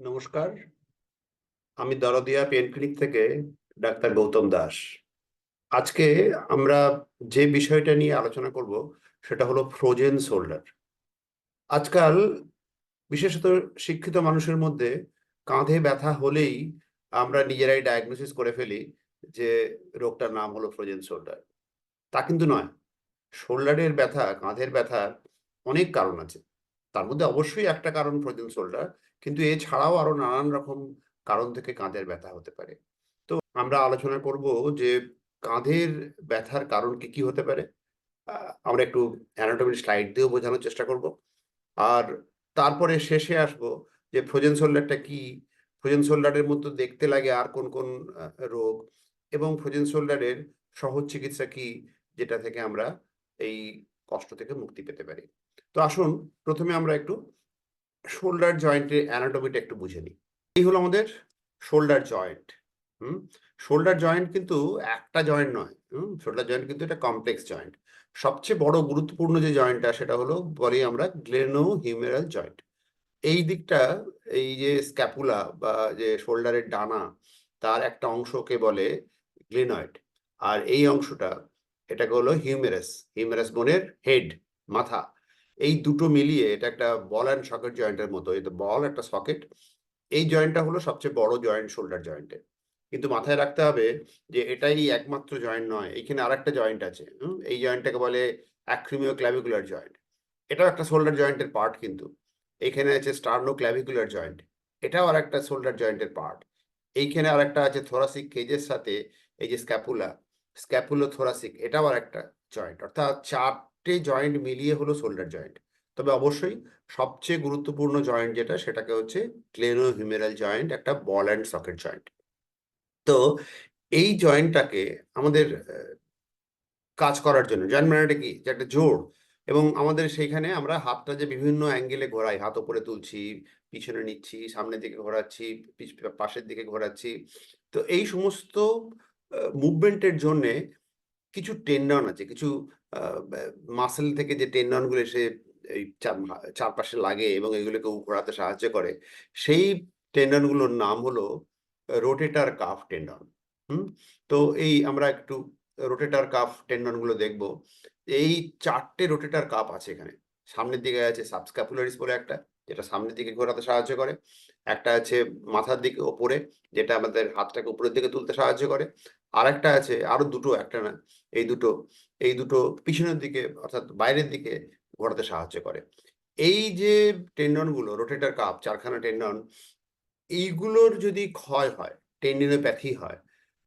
নমস্কার, আমি Dardia pain clinic থেকে ডাক্তার গৌতম দাস। আজকে আমরা যে বিষয়টা নিয়ে আলোচনা করব সেটা হলো ফ্রোজেন শোল্ডার। আজকাল বিশেষত শিক্ষিত মানুষের মধ্যে কাঁধে ব্যথা হলেই আমরা নিজেরাই ডায়াগনোসিস করে ফেলি যে রোগটার নাম হলো ফ্রোজেন শোল্ডার। তা কিন্তু নয়, শোল্ডারের ব্যথা, কাঁধের ব্যথার অনেক কারণ আছে। তার মধ্যে অবশ্যই একটা কারণ ফ্রোজেন শোল্ডার কিন্তু এছাড়াও আরও নানান রকম কারণ থেকে কাঁধের ব্যথা হতে পারে। তো আমরা আলোচনা করব যে কাঁধের ব্যথার কারণ কি কি হতে পারে। আমরা একটু অ্যানাটমির স্লাইড দিয়েও বোঝানোর চেষ্টা করব। আর তারপরে শেষে আসব যে ফ্রোজেন শোল্ডারটা কি? ফ্রোজেন শোল্ডারের মতো দেখতে লাগে আর কোন কোন রোগ? এবং ফ্রোজেন শোল্ডারের সহজ চিকিৎসা কি? যেটা থেকে আমরা এই কষ্ট থেকে মুক্তি পেতে পারি। তো আসুন প্রথমে আমরা একটু শোল্ডার জয়েন্টের অ্যানাটমিটা একটু বুঝে নিই। এই হলো আমাদের শোল্ডার জয়েন্ট হুম? শোল্ডার জয়েন্ট কিন্তু একটা জয়েন্ট নয়, হুম? শোল্ডার জয়েন্ট কিন্তু এটা কমপ্লেক্স জয়েন্ট সবচেয়ে বড় গুরুত্বপূর্ণ যে জয়েন্টটা সেটা হলো বলি আমরা গ্লেনো হিউমেরাল জয়েন্ট এই দিকটা, এই যে স্ক্যাপুলা বা যে শোল্ডারের ডানা, তার একটা অংশকে বলে গ্লেনয়েড আর এই অংশটা, এটাকে হলো হিউমেরাস হিউমেরাস বোনের হেড মাথা। এই দুটো মিলিয়ে এটা একটা বল অ্যান্ড সকেট জয়েন্টের মতো এটা বল একটা সকেট এই জয়েন্টটা হলো সবচেয়ে বড় জয়েন্ট শোল্ডার জয়েন্টে কিন্তু মাথায় রাখতে হবে যে এটাই একমাত্র জয়েন্ট নয়, এখানে আরেকটা জয়েন্ট আছে? এই জয়েন্টটাকে বলে অ্যাক্রিমিও ক্ল্যাভিকুলার জয়েন্ট এটাও একটা শোল্ডার জয়েন্টের পার্ট কিন্তু। এখানে আছে স্টার্নো ক্ল্যাভিকুলার জয়েন্ট এটাও আর একটা শোল্ডার জয়েন্টের পার্ট এইখানে আর একটা আছে থোরাসিক কেজের সাথে, এই যে স্ক্যাপুলা স্ক্যাপুলো থোরাসিক এটাও আর একটা জয়েন্ট অর্থাৎ চারটে জয়েন্ট মিলিয়ে হলো শোল্ডার জয়েন্ট তবে অবশ্যই সবচেয়ে গুরুত্বপূর্ণ জয়েন্ট যেটা, সেটাকে হচ্ছে ক্লেনো হিউমেরাল জয়েন্ট একটা বল অ্যান্ড সকেট জয়েন্ট তো এই জয়েন্টটাকে আমাদের কাজ করার জন্য জয়েন্ট মানে কি? যে একটা জোর এবং আমাদের সেইখানে আমরা হাতটা যে বিভিন্ন অ্যাঙ্গেলে ঘোরাই, হাত ওপরে তুলছি, পিছনে নিচ্ছি, সামনের দিকে ঘোরাচ্ছি পাশের দিকে ঘোরাচ্ছি। তো এই সমস্ত মুভমেন্টের জন্যে কিছু টেন্ডন আছে, কিছু মাসেল থেকে যে টেন্ডনগুলো এসে এই চারপাশে লাগে এবং এগুলোকে ঘোরাতে সাহায্য করে, সেই টেন্ডনগুলোর নাম হলো রোটেটার কাফ টেন্ডন হুম? তো এই আমরা একটু রোটেটার কাফ টেন্ডনগুলো দেখব। এই চারটে রোটেটার কাপ আছে এখানে। সামনের দিকে আছে সাবস্ক্যাপুলারিস বলে একটা, যেটা সামনের দিকে ঘোরাতে সাহায্য করে। একটা আছে মাথার দিকে ওপরে, যেটা আমাদের হাতটাকে উপরের দিকে তুলতে সাহায্য করে। আর একটা আছে, আরও দুটো, একটা না, এই দুটো। এই দুটো পিছনের দিকে, অর্থাৎ বাইরের দিকে ঘোরাতে সাহায্য করে। এই যে টেন্ডনগুলো রোটেটার কাপ চারখানা টেন্ডন এইগুলোর যদি ক্ষয় হয় টেন্ডিনোপ্যাথি হয়,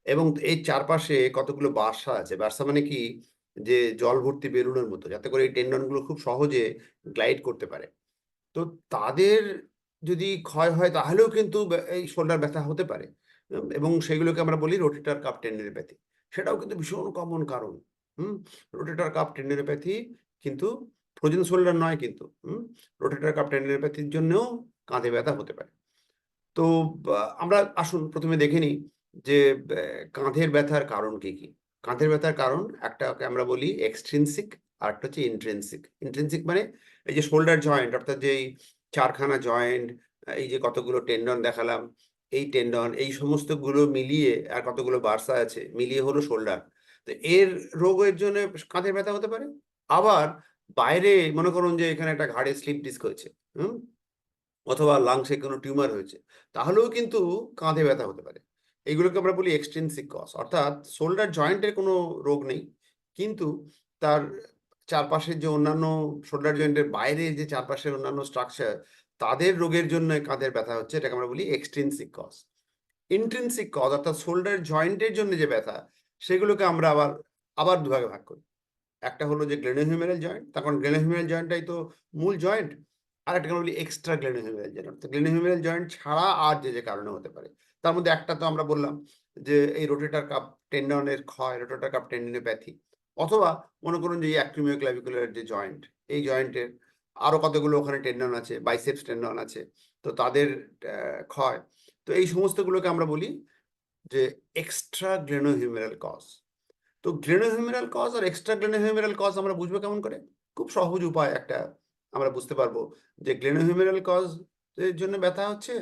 এবং এই চারপাশে কতগুলো বার্সা আছে বার্সা মানে কি? যে জল ভর্তি বেলুনের মতো, যাতে করে এই টেন্ডনগুলো খুব সহজে গ্লাইড করতে পারে। তো তাদের যদি ক্ষয় হয়, তাহলেও কিন্তু এই শোল্ডার ব্যথা হতে পারে। এবং সেগুলোকে আমরা বলি রোটেটার কাপ টেন্ডিনোপ্যাথি সেটাও কিন্তু ভীষণ কমন কারণ। হুম? রোটেটার কাপ টেন্ডিনোপ্যাথি কিন্তু ফ্রোজেন শোল্ডার নয় কিন্তু, হুম? রোটেটার কাপ টেন্ডিনোপ্যাথির জন্যও কাঁধে ব্যথা হতে পারে। তো আমরা আসুন প্রথমে দেখে নিই যে কাঁধের ব্যথার কারণ কি কি? কাঁধের ব্যথার কারণ একটাকে আমরা বলি এক্সট্রিনসিক আর একটা হচ্ছে ইন্ট্রিনসিক ইন্ট্রিনসিক মানে এই যে শোল্ডার জয়েন্ট অর্থাৎ যেই চারখানা জয়েন্ট এই যে কতগুলো টেন্ডন দেখালাম, এই টেন্ডন এই সমস্তগুলো মিলিয়ে, আর কতগুলো বার্সা আছে, মিলিয়ে হলো শোল্ডার তো এর রোগের জন্য কাঁধের ব্যথা হতে পারে। আবার বাইরে মনে করুন যে এখানে একটা ঘাড়ে স্লিপ ডিস্ক হয়েছে, হুম? অথবা লাংসে কোনো টিউমার হয়েছে, তাহলেও কিন্তু কাঁধে ব্যথা হতে পারে। এইগুলোকে আমরা বলি এক্সট্রিনসিক কস অর্থাৎ শোল্ডার জয়েন্টের কোনো রোগ নেই, কিন্তু তার চারপাশের যে অন্যান্য শোল্ডার জয়েন্টের বাইরে যে চারপাশের অন্যান্য স্ট্রাকচার তাদের রোগের জন্য কাঁধের ব্যথা হচ্ছে, এটাকে আমরা বলি এক্সট্রিনসিক কজ ইন্ট্রিনসিক কজ অর্থাৎ শোল্ডার জয়েন্টের জন্য যে ব্যথা সেগুলোকে আমরা আবার আবার দুভাগে ভাগ করি। একটা হলো যে গ্লেনোহিউমেরাল জয়েন্ট তখন গ্লেনোহিউমেরাল জয়েন্টটাই তো মূল জয়েন্ট আর একটা বলি এক্সট্রা গ্লেনোহিউমেরাল জয়েন্ট অর্থাৎ গ্লেনোহিউমেরাল জয়েন্ট ছাড়া আর যে যে কারণে হতে পারে। তার মধ্যে একটা তো আমরা বললাম যে এই রোটেটার কাপ টেন্ডনের ক্ষয় রোটেটার কাপ টেন্ডিনোপ্যাথি অথবা মনে করুন যে অ্যাক্রিমিও ক্লাভিকুলার যে জয়েন্ট এই জয়েন্টের আরও কতগুলো ওখানে টেন্ডন আছে বাইসেপস টেন্ডন আছে, তো তাদের ক্ষয়। তো এই সমস্তগুলোকে আমরা বলি যে এক্সট্রা গ্লেনোহিউমেরাল কজ তো গ্লেনোহিউমেরাল কজ আর এক্সট্রা গ্লেনোহিউমেরাল কজ আমরা বুঝব কেমন করে? খুব সহজ উপায় একটা আমরা বুঝতে পারব যে গ্লেনোহিউমেরাল কজ এর জন্য ব্যথা হচ্ছে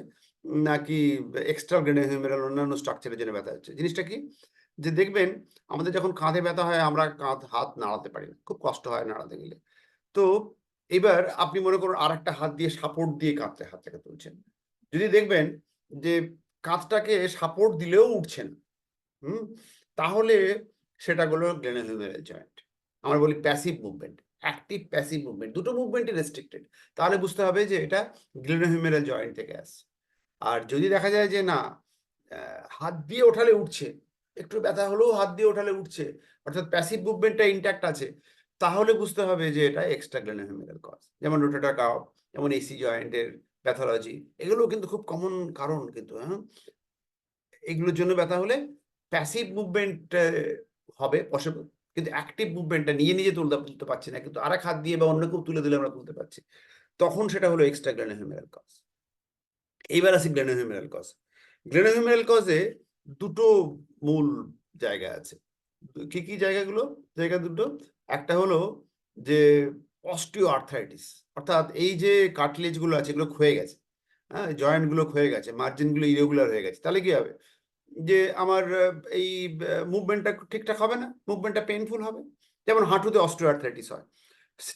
নাকি এক্সট্রা গ্রেনোহিউমেরাল অন্যান্য স্ট্রাকচারের জন্য ব্যথা হচ্ছে? জিনিসটা কি? যে দেখবেন আমাদের যখন কাঁধে ব্যথা হয় আমরা কাঁধ, হাত নাড়াতে পারি না, খুব কষ্ট হয় নাড়াতে গেলে। তো এবার আপনি মনে করুন আর একটা হাত দিয়ে সাপোর্ট দিয়ে কাঁধটা হাতটাকে তুলছেন। যদি দেখবেন যে কাঁধটাকে সাপোর্ট দিলেও উঠছে না। হুম? তাহলে সেটা হলো গ্লেনোহিউমেরাল জয়েন্ট আমরা বলি passive movement active passive movement দুটো মুভমেন্টই রেস্ট্রিক্টেড তাহলে বুঝতে হবে যে এটা গ্লেনোহিউমেরাল জয়েন্ট থেকে আসছে। আর যদি দেখা যায় যে না হাত দিয়ে ওঠালে উঠছে, একটু ব্যথা হলেও হাত দিয়ে ওঠালে উঠছে, অর্থাৎ প্যাসিভ মুভমেন্টটা ইন্ট্যাক্ট আছে, তাহলে বুঝতে হবে যে এটা এক্সট্রা গ্লেনোহিউমেরাল কজ যেমন রোটেটার কাপ যেমন এসি জয়েন্টের প্যাথোলজি এগুলো কিন্তু খুব কমন কারণ কিন্তু হ্যাঁ? এগুলোর জন্য ব্যথা হলে প্যাসিভ মুভমেন্ট হবে পসিবল কিন্তু অ্যাক্টিভ মুভমেন্টটা নিয়ে নিজে তুলতে তুলতে পারছি না, কিন্তু আরেক হাত দিয়ে বা অন্য কেউ তুলে দিলে আমরা তুলতে পারছি। তখন সেটা হলো এক্সট্রা গ্লেনোহিউমেরাল কজ এইবার আসি গ্লেনোহিউমেরাল কজ গ্লেনোহিউমেরাল কজে দুটো মূল জায়গা আছে। কি কি জায়গাগুলো? জায়গা দুটো? একটা হলো যে অস্টিও আর্থাইটিস অর্থাৎ এই যে কার্টিলেজগুলো আছে, এগুলো ক্ষয়ে গেছে। হ্যাঁ জয়েন্টগুলো ক্ষয়ে গেছে মার্জিনগুলো ইরেগুলার হয়ে গেছে। তাহলে কি হবে? যে আমার এই মুভমেন্টটা ঠিকঠাক হবে না মুভমেন্টটা পেইনফুল হবে। যেমন হাঁটুতে অস্টিও আর্থাইটিস হয়।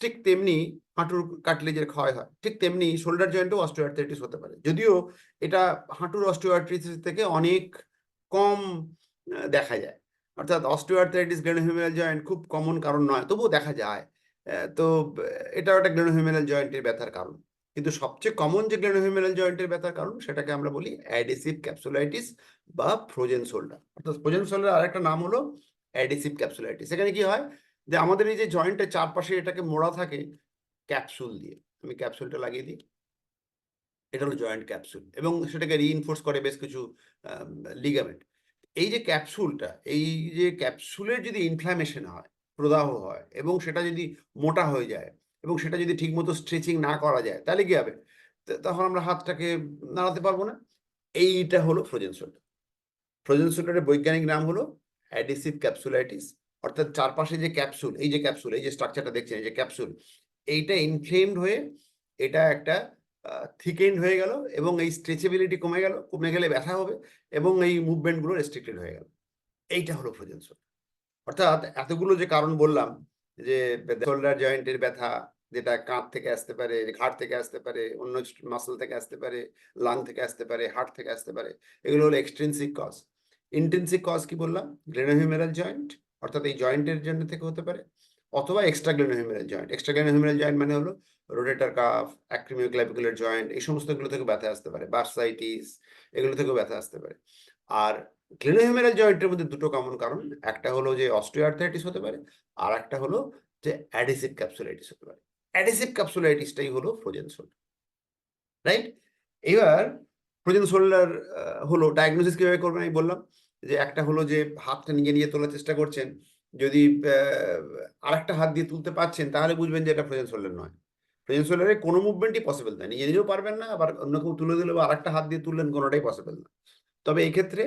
ঠিক তেমনি হাঁটুর কার্টিলেজের ক্ষয় হয়। ঠিক তেমনি শোল্ডার জয়েন্টেও অস্টিও আর্থাইটিস হতে পারে। যদিও এটা হাঁটুর অস্টিও আর্থাইটিস থেকে অনেক কম দেখা যায়। অর্থাৎ অস্টিও আর্থাইটিস গ্লেনোহিউমেরাল জয়েন্ট খুব কমন কারণ নয়, তবুও দেখা যায়। তো এটাও একটা গ্লেনোহিউমেরাল জয়েন্টের ব্যথার কারণ। কিন্তু সবচেয়ে কমন যে গ্লেনোহিউমেরাল জয়েন্টের ব্যথার কারণ, সেটাকে আমরা বলি অ্যাডেসিভ ক্যাপসুলাইটিস বা ফ্রোজেন শোল্ডার অর্থাৎ ফ্রোজেন শোল্ডার আরেকটা নাম হলো অ্যাডেসিভ ক্যাপসুলাইটিস এখানে কি হয় যে আমাদের এই যে জয়েন্টের চারপাশে এটাকে মোড়া থাকে ক্যাপসুল দিয়ে। আমি ক্যাপসুলটা লাগিয়ে দিই। এটা হলো জয়েন্ট ক্যাপসুল এবং সেটাকে রিইনফোর্স করে বেশ কিছু লিগামেন্ট এই যে ক্যাপসুলটা এই যে ক্যাপসুলের যদি ইনফ্ল্যামেশন হয় প্রদাহ হয় এবং সেটা যদি মোটা হয়ে যায় এবং সেটা যদি ঠিকমতো স্ট্রেচিং না করা যায়, তাহলে কি হবে? তখন আমরা হাতটাকে নাড়াতে পারব না। এইটা হলো ফ্রোজেন শোল্ডার ফ্রোজেন শোল্ডারের বৈজ্ঞানিক নাম হলো অ্যাডিসিভ ক্যাপসুলাইটিস, অর্থাৎ চারপাশে যে ক্যাপসুল, এই যে ক্যাপসুল, এই যে স্ট্রাকচারটা দেখছেন, এই যে ক্যাপসুল, এইটা ইনফ্লেমড হয়ে, এটা একটা থিকেন্ড হয়ে গেল এবং এই স্ট্রেচেবিলিটি কমে গেল, কমে গেলে ব্যথা হবে এবং এই মুভমেন্টগুলো রেস্ট্রিক্টেড হয়ে গেল। এইটা হলো ফ্রোজেন শোল্ডার অর্থাৎ এতগুলো যে কারণ বললাম, যে শোল্ডার জয়েন্টের ব্যথা, যেটা কাঁধ থেকে আসতে পারে ঘাট থেকে আসতে পারে, অন্য মাসল থেকে আসতে পারে লাং থেকে আসতে পারে হার্ট থেকে আসতে পারে, এগুলো হলো এক্সট্রিনসিক কজ ইন্টেন্সিক কজ কি বললাম? গ্লেনোহিউমেরাল জয়েন্ট অর্থাৎ এই জয়েন্টের জন্য থেকে হতে পারে, অথবা extra glenohumeral joint extra glenohumeral joint মানে হলো rotator cuff acromio acromioclavicular joint এই সমস্তগুলো থেকে ব্যথা আসতে পারে বার্সাইটিস এগুলো থেকেও ব্যথা আসতে পারে। আর গ্লেনোহিউমেরাল জয়েন্টের মধ্যে দুটো কমন কারণ। একটা হলো যে অস্টিওআর্থাইটিস হতে পারে, আর একটা হলো যে অ্যাডিসিভ ক্যাপসুলাইটিস হতে পারে। অ্যাডিসিভ ক্যাপসুলাইটিসটাই হলো ফ্রোজেন শোল্ডার রাইট এবার ফ্রোজেন শোল্ডার হলো ডায়াগনোসিস কীভাবে করবেন আমি বললাম, যে একটা হলো যে হাতটা নিজে নিজে তোলার চেষ্টা করছেন, যদি আরেকটা হাত দিয়ে তুলতে পারছেন, তাহলে বুঝবেন যে এটা ফ্রোজেন শোল্ডার নয়। ফ্রোজেন শোল্ডারে কোনো মুভমেন্টই পসিবল নয়। নিজে নিজেও পারবেন না, আবার অন্য কেউ তুলে দিলে বা আরেকটা হাত দিয়ে তুললেন, কোনোটাই পসিবল না। তবে এই ক্ষেত্রে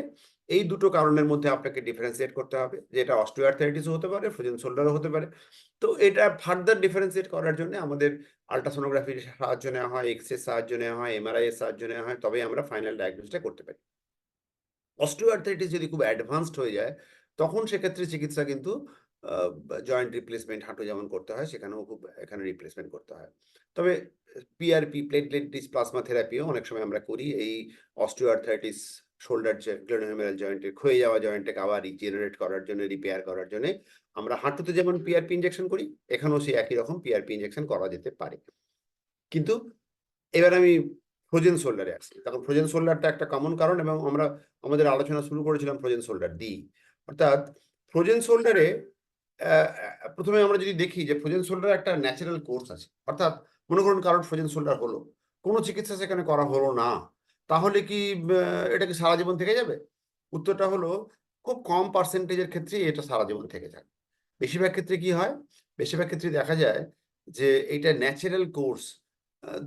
এই দুটো কারণের মধ্যে আপনাকে ডিফারেন্সিয়েট করতে হবে, যে এটা অস্টিওআর্থাইটিসও হতে পারে ফ্রোজেন শোল্ডারও হতে পারে। তো এটা ফার্দার ডিফারেন্সিয়েট করার জন্য আমাদের আলট্রাসোনোগ্রাফির সাহায্য নেওয়া হয় এক্স রে সাহায্য নেওয়া হয় এমআরআই এর সাহায্য নেওয়া হয় তবে আমরা ফাইনাল ডায়াগনোসটা করতে পারি। অস্টিওআর্থাইটিস যদি খুব অ্যাডভান্সড হয়ে যায়, তখন সেক্ষেত্রে চিকিৎসা কিন্তু জয়েন্ট রিপ্লেসমেন্ট হাঁটু যেমন করতে হয়, সেখানেও খুব, এখানে রিপ্লেসমেন্ট করতে হয়। তবে পিআরপি প্লেটলেট প্লাজমা থেরাপিও অনেক সময় আমরা করি, এই অস্টিওআর্থাইটিস শোল্ডার গ্লেনোহিউমেরাল জয়েন্টের ক্ষয়ে যাওয়া জয়েন্টটাকে আবার রিজেনারেট করার জন্য রিপেয়ার করার জন্য, আমরা হাঁটুতে যেমন পিআরপি ইনজেকশন করি, এখানেও সেই একই রকম পিআরপি ইনজেকশন করা যেতে পারে। কিন্তু এবার আমি ফ্রোজেন শোল্ডারে আসছি। তখন ফ্রোজেন শোল্ডারটা একটা কমন কারণ এবং আমরা, আমাদের আলোচনা শুরু করেছিলাম ফ্রোজেন শোল্ডার দি অর্থাৎ ফ্রোজেন শোল্ডারে প্রথমে আমরা যদি দেখি যে ফ্রোজেন শোল্ডার একটা ন্যাচারাল কোর্স আছে। অর্থাৎ মনে করুন কারণ ফ্রোজেন শোল্ডার হলো। কোনো চিকিৎসা সেখানে করা হলো না। তাহলে কি এটা কি সারা জীবন থেকে যাবে? উত্তরটা হলো, খুব কম পার্সেন্টেজের ক্ষেত্রে এটা সারা জীবন থেকে যায়। বেশিরভাগ ক্ষেত্রে কি হয়? বেশিরভাগ ক্ষেত্রে দেখা যায় যে এটা ন্যাচারাল কোর্স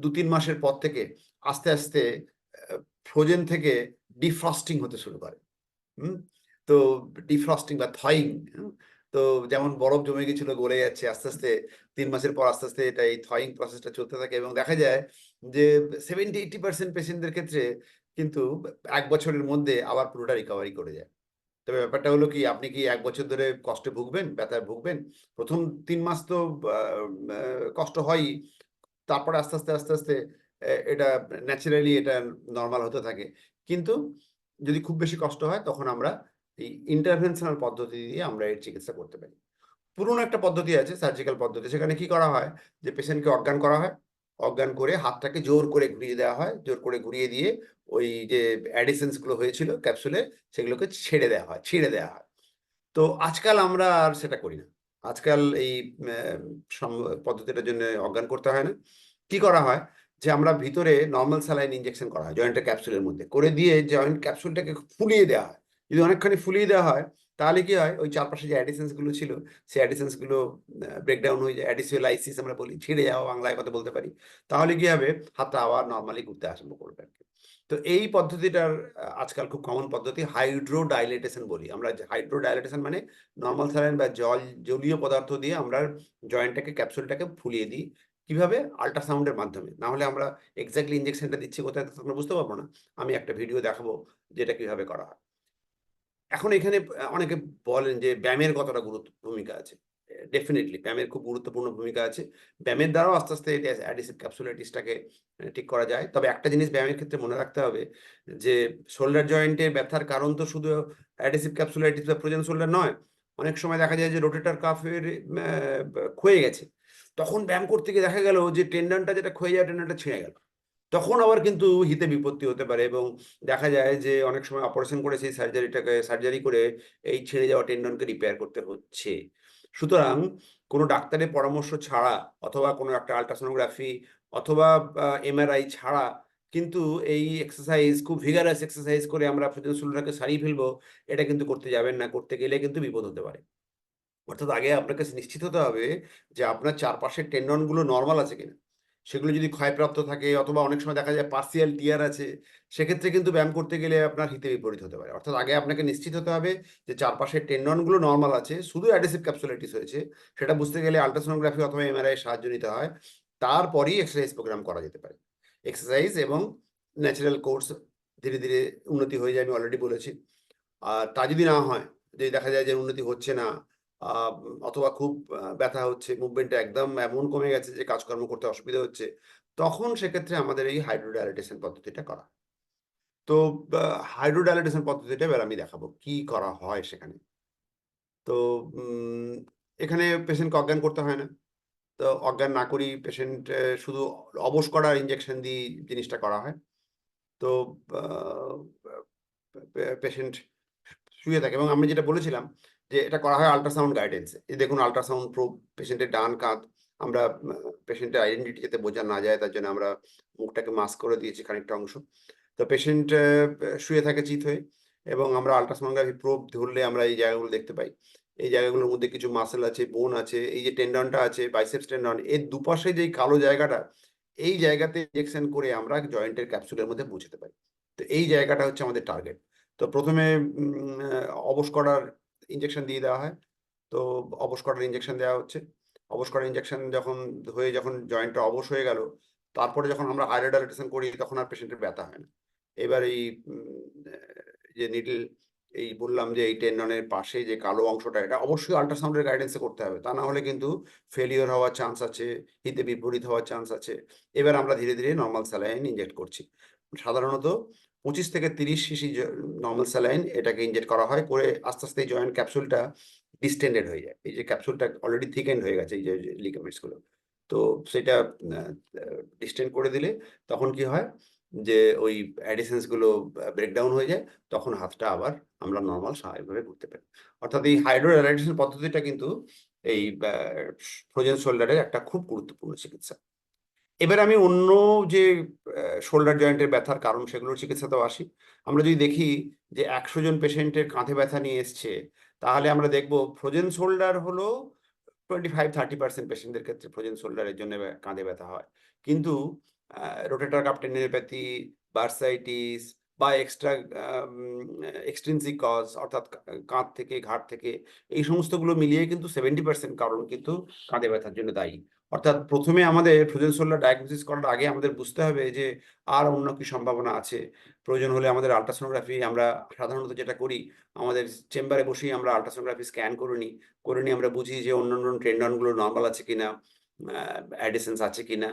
দু তিন মাসের পর থেকে আস্তে আস্তে ফ্রোজেন থেকে ডিফ্রস্টিং হতে শুরু করে। হুম? তো ডিফ্রস্টিং বা থয়িং তো যেমন বরফ জমে গেছিল, গলে যাচ্ছে, আস্তে আস্তে তিন মাসের পর আস্তে আস্তে এটা এই থয়িং প্রসেসটা চলতে থাকে এবং দেখা যায় যে সেভেন্টি এইটি পার্সেন্ট পেশেন্টদের ক্ষেত্রে কিন্তু এক বছরের মধ্যে আবার পুরোটা রিকভারি করে যায়। তবে ব্যাপারটা হলো কি, আপনি কি এক বছর ধরে কষ্টে ভুগবেন, ব্যথায় ভুগবেন? প্রথম তিন মাস তো কষ্ট হয়ই। তারপরে আস্তে আস্তে আস্তে আস্তে এটা ন্যাচারালি এটা নর্মাল হতে থাকে। কিন্তু যদি খুব বেশি কষ্ট হয়, তখন আমরা এই ইন্টারভেনশনাল পদ্ধতি দিয়ে আমরা এর চিকিৎসা করতে পারি। পুরনো একটা পদ্ধতি আছে সার্জিক্যাল পদ্ধতি। সেখানে কি করা হয়? যে পেশেন্টকে অজ্ঞান করা হয়। অজ্ঞান করে হাতটাকে জোর করে ঘুরিয়ে দেওয়া হয়। জোর করে ঘুরিয়ে দিয়ে ওই যে অ্যাডিসেন্সগুলো হয়েছিল ক্যাপসুলে সেগুলোকে ছেড়ে দেওয়া হয়, ছিঁড়ে দেওয়া হয়। তো আজকাল আমরা আর সেটা করি না। আজকাল এই পদ্ধতিটার জন্য অজ্ঞান করতে হয় না। কি করা হয়? যে আমরা ভিতরে নর্মাল স্যালাইন ইনজেকশন করা হয় জয়েন্টের ক্যাপসুলের মধ্যে। করে দিয়ে জয়েন্ট ক্যাপসুলটাকে ফুলিয়ে দেওয়া হয়। যদি অনেকখানি ফুলিয়ে দেওয়া হয় তাহলে কি হয়? ওই চারপাশে যে অ্যাডিসেন্সগুলো ছিল, সেই অ্যাডিসেন্সগুলো ব্রেকডাউন হয়ে যায়। অ্যাডিসিওলাইসিস আমরা বলি, ছিঁড়ে যাওয়া, বাংলায় কথা বলতে পারি। তাহলে কি হবে? হাতটা আবার নর্মালি ঘুরতে আরম্ভ করবে আর। তো এই পদ্ধতিটার আজকাল খুব কমন পদ্ধতি হাইড্রো ডাইলেটেশন বলি। আমরা হাইড্রো ডাইলেটেশন মানে নর্মাল স্যালাইন বা জল জলীয় পদার্থ দিয়ে আমরা জয়েন্টটাকে ক্যাপসুলটাকে ফুলিয়ে দিই। কীভাবে? আল্ট্রাসাউন্ডের মাধ্যমে। না হলে আমরা এক্স্যাক্টলি ইঞ্জেকশনটা দিচ্ছি কোথায় আমরা বুঝতে পারব না। আমি একটা ভিডিও দেখাবো যেটা কীভাবে করা হয়। এখন এখানে অনেকে বলেন যে ব্যায়ামের কতটা গুরুত্ব, ভূমিকা আছে। ডেফিনেটলি ব্যায়ামের খুব গুরুত্বপূর্ণ ভূমিকা আছে। ব্যায়ামের দ্বারাও আস্তে আস্তে অ্যাডিসিভ ক্যাপসুলাইটিসটাকে ঠিক করা যায়। তবে একটা জিনিস ব্যায়ামের ক্ষেত্রে মনে রাখতে হবে যে শোল্ডার জয়েন্টের ব্যথার কারণ তো শুধু অ্যাডিসিভ ক্যাপসুলাইটিস বা ফ্রোজেন শোল্ডার নয়, অনেক সময় দেখা যায় যে রোটেটার কাফের ক্ষয়ে গেছে। তখন ব্যায়াম করতে গিয়ে দেখা গেল যে টেন্ডনটা যেটা ক্ষয়ে যায় টেন্ডনটা ছিঁড়ে গেল। তখন আবার কিন্তু হিতে বিপত্তি হতে পারে এবং দেখা যায় যে অনেক সময় অপারেশন করে সেই সার্জারিটাকে সার্জারি করে এই ছেড়ে যাওয়া টেন্ডনকে রিপেয়ার করতে হচ্ছে। সুতরাং কোনো ডাক্তারের পরামর্শ ছাড়া অথবা কোনো একটা আলট্রাসোনোগ্রাফি অথবা এমআরআই ছাড়া কিন্তু এই এক্সারসাইজ খুব ভিগারাস এক্সারসাইজ করে আমরা ফ্রোজেন সারিয়ে ফেলব, এটা কিন্তু করতে যাবেন না। করতে গেলে কিন্তু বিপদ হতে পারে। অর্থাৎ আগে আপনাকে নিশ্চিত হতে হবে যে আপনার চারপাশের টেন্ডনগুলো নর্মাল আছে কিনা। সেগুলো যদি ক্ষয়প্রাপ্ত থাকে অথবা অনেক সময় দেখা যায় পার্সিয়াল টিয়ার আছে, সেক্ষেত্রে কিন্তু ব্যায়াম করতে গেলে আপনার হিতে বিপরীত হতে পারে। অর্থাৎ আগে আপনাকে নিশ্চিত হতে হবে যে চারপাশের টেন্ডনগুলো নর্মাল আছে, শুধু অ্যাডিসিভ ক্যাপসুলাইটিস হয়েছে, সেটা বুঝতে গেলে আলট্রাসোনোগ্রাফি অথবা এমআরআই সাহায্য নিতে হয়, তারপরেই এক্সারসাইজ প্রোগ্রাম করা যেতে পারে। এক্সারসাইজ এবং ন্যাচারাল কোর্স ধীরে ধীরে উন্নতি হয়ে যায়, আমি অলরেডি বলেছি। আর তা যদি না হয়, যদি দেখা যায় যে উন্নতি হচ্ছে না অথবা খুব ব্যথা হচ্ছে মুভমেন্টটা একদম এমন কমে গেছে যে কাজকর্ম করতে অসুবিধা হচ্ছে, তখন সেক্ষেত্রে আমাদের এই হাইড্রোডায়ালিটেশন পদ্ধতিটা করা। তো হাইড্রোডায়ালিটেশন পদ্ধতিটা এবার আমি দেখাবো, কি করা হয় সেখানে। তো এখানে পেশেন্টকে অজ্ঞান করতে হয় না। তো, অজ্ঞান না করি পেশেন্ট শুধু অবশ করার ইঞ্জেকশন দিয়ে জিনিসটা করা হয়। তো পেশেন্ট শুয়ে থাকে। এবং আমি যেটা বলেছিলাম যে এটা করা হয় আল্ট্রাসাউন্ড গাইডেন্সে এই দেখুন আল্ট্রাসাউন্ড প্রো পেশেন্টের ডান কাঁধ আমরা পেশেন্টের আইডেন্টিটি যাতে বোঝা না যায়, তার জন্য আমরা মুখটাকে মাস্ক করে দিয়েছি খানিকটা অংশ। তো পেশেন্ট শুয়ে থাকে চিত হয়ে এবং আমরা আল্ট্রাসোনোগ্রাফি প্রোব ধরলে আমরা এই জায়গাগুলো দেখতে পাই। এই জায়গাগুলোর মধ্যে কিছু মাসেল আছে বোন আছে, এই যে টেন্ডনটা আছে বাইসেপস টেন্ডন এর দুপাশে যে কালো জায়গাটা, এই জায়গাতে ইনজেকশন করে আমরা জয়েন্টের ক্যাপসুলের মধ্যে পৌঁছতে পারি। তো এই জায়গাটা হচ্ছে আমাদের টার্গেট তো প্রথমে অবশ করার ইনজেকশন দিয়ে দেওয়া হয়। তো অবশ করার ইনজেকশন দেওয়া হচ্ছে। অবশ করার ইনজেকশন যখন হয়ে যখন জয়েন্টটা অবশ হয়ে গেল, তারপরে যখন আমরা হাইড্রোডাইলেটেশন করি, তখন আর পেশেন্টের ব্যথা হয় না। এবার এই যে নিডল এই বললাম যে এই টেন্ডনের পাশে যে কালো অংশটা, এটা অবশ্যই আল্ট্রাসাউন্ডের গাইডেন্সে করতে হবে। তা না হলে কিন্তু ফেলিওর হওয়ার চান্স আছে, হিতে বিপরীত হওয়ার চান্স আছে। এবার আমরা ধীরে ধীরে নর্মাল স্যালাইন ইনজেক্ট করছি। সাধারণত পঁচিশ থেকে তিরিশ সিসি নর্মাল স্যালাইন এটাকে ইনজেক্ট করা হয়, করে আস্তে আস্তে এই জয়েন্ট ক্যাপসুলটা ডিস্টেন্ডেড হয়ে যায়। এই যে ক্যাপসুলটা অলরেডি থিকেন্ড হয়ে গেছে, এই যে লিগামেন্টসগুলো। তো সেটা ডিস্টেন্ড করে দিলে তখন কি হয় যে ওই অ্যাডিসেন্সগুলো ব্রেকডাউন হয়ে যায়, তখন হাতটা আবার আমরা নর্মাল স্বাভাবিকভাবে ঘুরতে পারি। অর্থাৎ এই হাইড্রো পদ্ধতিটা কিন্তু এই ফ্রোজেন শোল্ডারের একটা খুব গুরুত্বপূর্ণ চিকিৎসা। এবার আমি অন্য যে শোল্ডার জয়েন্টের ব্যথার কারণ সেগুলোর চিকিৎসাতেও আসি। আমরা যদি দেখি যে একশো জন পেশেন্টের কাঁধে ব্যথা নিয়ে এসছে, তাহলে আমরা দেখব ফ্রোজেন শোল্ডার হলো টোয়েন্টি ফাইভ থার্টি পার্সেন্ট পেশেন্টদের ক্ষেত্রে ফ্রোজেন শোল্ডারের জন্য কাঁধে ব্যথা হয়। কিন্তু রোটেটার কাপ টেন্ডেনোপ্যাথি বার্সাইটিস বা এক্সট্রা এক্সট্রিনসিক কজ অর্থাৎ কাঁধ থেকে ঘাট থেকে, এই সমস্তগুলো মিলিয়ে কিন্তু সেভেন্টি পার্সেন্ট কারণ কিন্তু কাঁধে ব্যথার জন্য দায়ী। অর্থাৎ প্রথমে আমাদের ফ্রোজেন সোলার ডায়াগনোসিস করার আগে আমাদের বুঝতে হবে যে আর অন্য কি সম্ভাবনা আছে। প্রয়োজন হলে আমাদের আলট্রাসোনোগ্রাফি আমরা সাধারণত যেটা করি, আমাদের চেম্বারে বসেই আমরা আলট্রাসোনোগ্রাফি স্ক্যান করে নিই। করে নিই আমরা বুঝি যে অন্য অন্য ট্রেন্ডনগুলো নর্মাল আছে কিনা অ্যাডিসেন্স আছে কিনা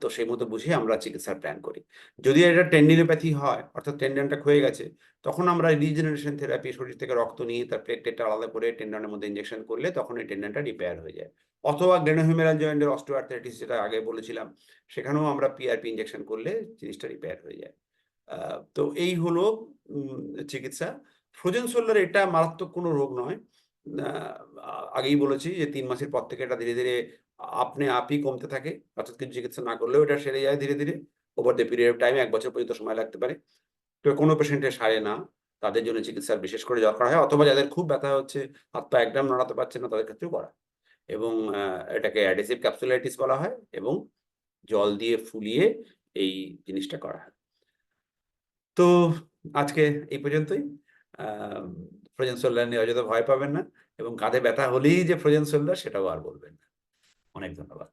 তো সেই মতো বুঝে আমরা চিকিৎসার প্ল্যান করি। যদি এটা টেন্ডিনোপ্যাথি হয়, অর্থাৎ টেন্ডনটা ক্ষয়ে গেছে, তখন আমরা রিজেনারেশন থেরাপি শরীর থেকে রক্ত নিয়ে তার প্লেটটা আলাদা করে টেন্ডনের মধ্যে ইঞ্জেকশন করলে তখন এই টেন্ডনটা রিপেয়ার হয়ে যায়। অথবা গ্রেনোহিমেরাল জয়েন্টের অস্টিওআর্থাইটিস যেটা আগে বলেছিলাম, সেখানেও আমরা পিআরপি ইঞ্জেকশন করলে জিনিসটা রিপেয়ার হয়ে যায়। তো এই হলো চিকিৎসা। ফ্রোজেন সোলার এটা মারাত্মক কোনো রোগ নয়। আগেই বলেছি যে তিন মাসের পর থেকে এটা ধীরে ধীরে আপনি আপই কমতে থাকে, অর্থাৎ কিছু চিকিৎসা না করলেও এটা সেরে যায় ধীরে ধীরে। ওভার দ্য পিরিয়ড টাইম এক বছর পর্যন্ত সময় লাগতে পারে। তো কোনো পেশেন্টের সারে না, তাদের জন্য চিকিৎসার বিশেষ করে দরকার হয়, অথবা যাদের খুব ব্যথা হচ্ছে হাত পা একদম নড়াতে পারছে না, তাদের ক্ষেত্রেও করা। এবং এটাকে অ্যাডেসিভ ক্যাপসুলাইটিস বলা হয় এবং জল দিয়ে ফুলিয়ে এই জিনিসটা করা হয়। তো আজকে এই পর্যন্তই। ফ্রোজেন সোল্ডার নিয়ে অযথা ভয় পাবেন না এবং কাঁধে ব্যথা হলেই যে ফ্রোজেন সোল্ডার সেটাও আর বলবেন না। অনেক ধন্যবাদ